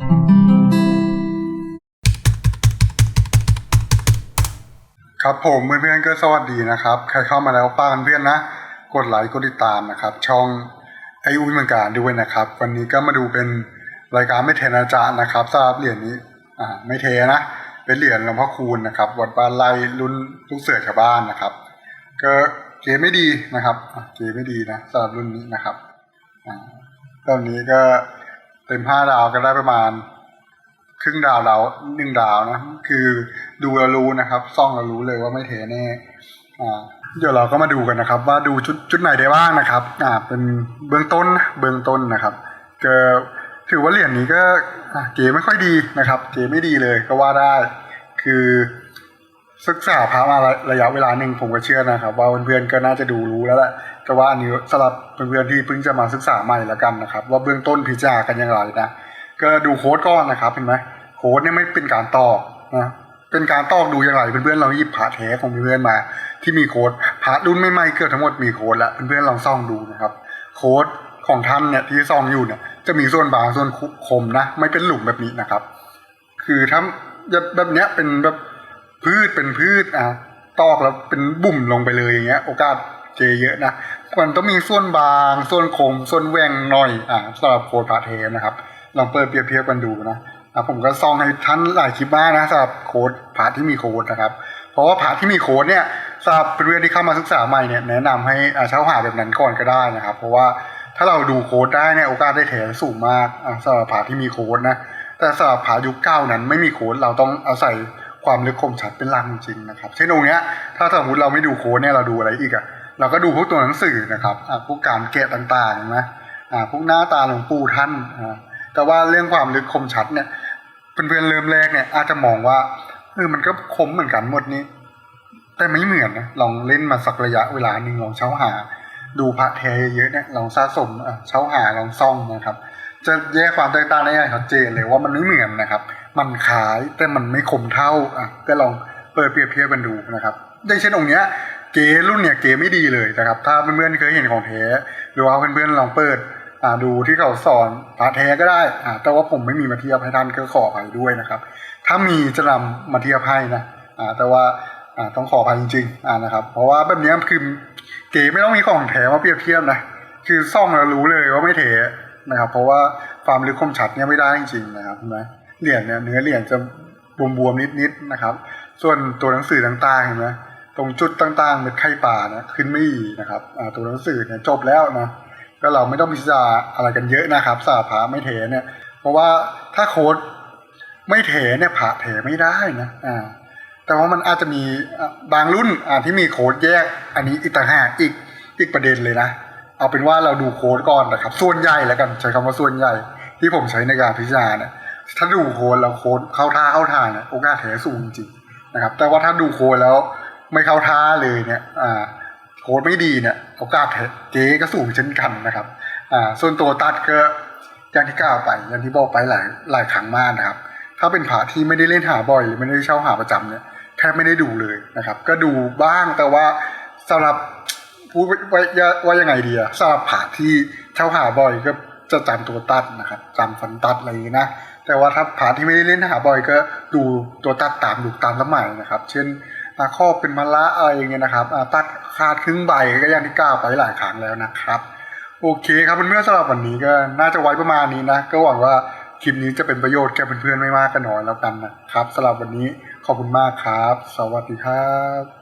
ครับผมเพื่อนๆก็สวัสดีนะครับ ใครเข้ามาแล้วฝากเพื่อนนะ กดไลค์กดติดตามนะครับ ช่องไออุ้ยเมืองการด้วยนะครับ วันนี้ก็มาดูเป็นรายการไม่เทนาจารย์นะครับสำหรับเหรียญนี้อ่าไม่เทนะ เป็นเหรียญหลวงพ่อคูณนะครับวัดบ้านไร่รุ่นลูกเสือชาวบ้านนะครับ ก็เกไม่ดีนะครับเก๋ไม่ดีนะสำหรับรุ่นนี้นะครับอ่าตอนนี้ก็ เต็มห้าดาวก็ได้ประมาณ ครึ่งดาวดาวหนึ่งดาวนะ คือดูแล้วรู้นะครับซ่องแล้วรู้เลยว่าไม่เทแน่อ่าเดี๋ยวเราก็มาดูกันนะครับ ว่าดูชุดชุดไหนได้บ้างนะครับ อ่า เป็นเบื้องต้นเบื้องต้นนะครับก็ถือว่าเหรียญนี้ก็เก๋ไม่ค่อยดีนะครับ เก๋ไม่ดีเลยก็ว่าได้ คือ ศึกษาพระมาระยะเวลาหนึ่งผมก็เชื่อนะครับ ว่าเพื่อนๆก็น่าจะดูรู้แล้วแหละแต่ว่าอันนี้สำหรับเพื่อนๆที่เพิ่งจะมาศึกษาใหม่ล้วกันนะครับ ว่าเบื้องต้นพิจารณากันอย่างไรนะก็ดูโค้ดก่อนนะครับเห็นไหมโค้ดเนี่ยไม่เป็นการตอกนะเป็นการตอกดูอย่างไรเพื่อนๆลองหยิบผาแท้ของเพื่อนๆมา ที่มีโค้ดผารุ่นไม่ไหม่เกือบทั้งหมดมีโค้ดแล้วเพื่อนๆลองส่องดูนะครับ โค้ดของท่านเนี่ยที่ส่องอยู่เนี่ยจะมีส่วนบางส่วนคมนะ ไม่เป็นหลุมแบบนี้นะครับ คือถ้าแบบเนี้ยเป็นแบบ พืชเป็นพืชอะตอกแล้วเป็นบุ่มลงไปเลยอย่างเงี้ย โอกาสเจเยอะนะมันต้องมีส่วนบางส่วนคมส่วนแหว่งหน่อยอะสำหรับโค้ดผาเทนะครับลองเปิดเปรียบเทียบกันดูนะอะผมก็ซองให้ท่านหลายคลิปมากนะสำหรับโค้ดผาที่มีโค้ดนะครับ เพราะว่าผาที่มีโค้ดเนี่ยสำหรับเพื่อนที่เข้ามาศึกษาใหม่เนี่ยแนะนำให้อะเช่าหาแบบนั้นก่อนก็ได้นะครับ เพราะว่าถ้าเราดูโค้ดได้เนี่ยโอกาสได้แถสูงมากอะสำหรับผาที่มีโค้ดนะแต่สำหรับผายุคเก้านั้นไม่มีโค้ดเราต้องอาศัย ความลึกคมชัดเป็นหลักจริงๆนะครับเช่นองค์เนี้ยถ้าสมมติเราไม่ดูโค้ดเนี่ยเราดูอะไรอีกอะเราก็ดูพวกตัวหนังสือนะครับพวกการแกะต่างๆนะพวกหน้าตาหลวงปู่ท่านแต่ว่าเรื่องความลึกคมชัดเนี่ยเพื่อนๆเริ่มแรกเนี่ยอาจจะมองว่าเออมันก็คมเหมือนกันหมดนี้ แต่ไม่เหมือนนะลองเล่นมาสักระยะเวลาหนึ่งลองเช้าหา ดูพระแท้เยอะๆเนี่ยลองสะสมเช้าหาลองซ่องนะครับ จะแยกความแตกต่างได้อย่างชัดเจนเลยว่ามันไม่เหมือนนะครับ มันขายแต่มันไม่คมเท่าอะก็ลองเปิดเปรียบเทียบกันดูนะครับอย่างเช่นองค์เนี้ยเก๋รุ่นเนี่ยเก๋ไม่ดีเลยนะครับ ถ้าเพื่อนๆเคยเห็นของแท้หรือว่าเพื่อนๆลองเปิดอ่าดูที่เขาสอนพระแท้ก็ได้อ่าแต่ว่าผมไม่มีมาเทียบให้ท่านก็ขออภัยด้วยนะครับ ถ้ามีจะนำมาเทียบให้นะอ่าแต่ว่าอ่าต้องขออภัยจริงๆอ่านะครับ เพราะว่าแบบเนี้ยคือเก๋ไม่ต้องมีของแท้มาเปรียบเทียบนะคือซ่องแล้วรู้เลยว่าไม่แท้นะครับ เพราะว่าความลึกคมชัดเนี่ยไม่ได้จริงๆนะครับเห็นไหม เหรียญเนี่ยเนื้อเหรียญจะบวมๆนิดๆนะครับ ส่วนตัวหนังสือต่างๆเห็นไหมตรงจุดต่างๆเม็ดไข่ป่านะขึ้นไม่ดีนะครับตัวหนังสือเนี่ยจบแล้วนะก็เราไม่ต้องพิจารณาอะไรกันเยอะนะครับสาผาไม่เทเนี่ย เพราะว่าถ้าโค้ดไม่เทเนี่ยผ่าเทไม่ได้นะอ่าแต่ว่ามันอาจจะมีบางรุ่นอ่าที่มีโค้ดแยก อันนี้อีกต่างหากอีกอีกประเด็นเลยนะเอาเป็นว่าเราดูโค้ดก่อนนะครับ ส่วนใหญ่แล้วกันใช้คำว่าส่วนใหญ่ที่ผมใช้ในการพิจารณาเนี่ย ถ้าดูโค้ดแล้วโค้ดเข้าท่าเข้าทางเนี่ยโอกาสแถสูงจริงๆนะครับ แต่ว่าถ้าดูโค้ดแล้วไม่เข้าท่าเลยเนี่ยอ่าโค้ดไม่ดีเนี่ยโอกาสเจ๊ก็สูงเช่นกันนะครับอ่าส่วนตัวตัดก็อย่างที่กล่าวไปอย่างที่บอกไปหลายหลายครั้งมากนะครับ ถ้าเป็นผาที่ไม่ได้เล่นหาบ่อย หรือไม่ได้เช่าหาประจำเนี่ยแทบไม่ได้ดูเลยนะครับ ก็ดูบ้างแต่ว่าสำหรับพูดว่าว่ายังไงดีอะสำหรับผาที่เช่าหาบ่อยก็จะจำตัวตัดนะครับจำฟันตัดอะไรอย่างนี้นะ แต่ว่าถ้าผ่านที่ไม่ได้เล่นหาบ่อยก็ดูตัวตัดตามดูตามสมัยนะครับ เช่นอาข้อเป็นมะละอะไรอย่างเงี้ยนะครับอาตัดขาดครึ่งใบก็ย่างที่กล่าไปหลายครั้งแล้วนะครับ โอเคครับเพื่อนๆสำหรับวันนี้ก็น่าจะไว้ประมาณนี้นะ ก็หวังว่าคลิปนี้จะเป็นประโยชน์แก่เพื่อนๆไม่มากก็น้อยแล้วกันนะครับสำหรับวันนี้ขอบคุณมากครับ สวัสดีครับ